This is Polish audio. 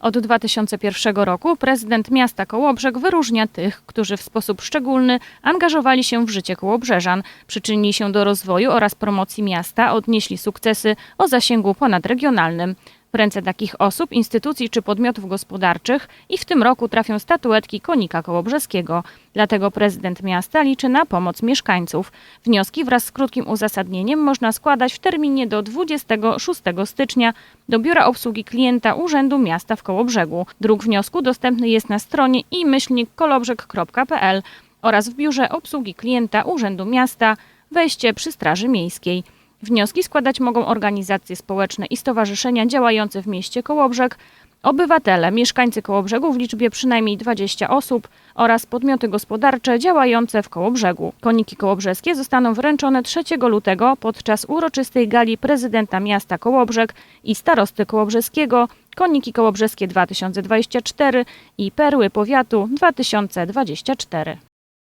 Od 2001 roku prezydent miasta Kołobrzeg wyróżnia tych, którzy w sposób szczególny angażowali się w życie Kołobrzeżan, przyczynili się do rozwoju oraz promocji miasta, odnieśli sukcesy o zasięgu ponadregionalnym. W ręce takich osób, instytucji czy podmiotów gospodarczych i w tym roku trafią statuetki Konika Kołobrzeskiego. Dlatego prezydent miasta liczy na pomoc mieszkańców. Wnioski wraz z krótkim uzasadnieniem można składać w terminie do 26 stycznia do Biura Obsługi Klienta Urzędu Miasta w Kołobrzegu. Druk wniosku dostępny jest na stronie i-kolobrzeg.pl oraz w Biurze Obsługi Klienta Urzędu Miasta, wejście przy Straży Miejskiej. Wnioski składać mogą organizacje społeczne i stowarzyszenia działające w mieście Kołobrzeg, obywatele, mieszkańcy Kołobrzegu w liczbie przynajmniej 20 osób oraz podmioty gospodarcze działające w Kołobrzegu. Koniki kołobrzeskie zostaną wręczone 3 lutego podczas uroczystej gali prezydenta miasta Kołobrzeg i starosty kołobrzeskiego Koniki Kołobrzeskie 2024 i Perły Powiatu 2024.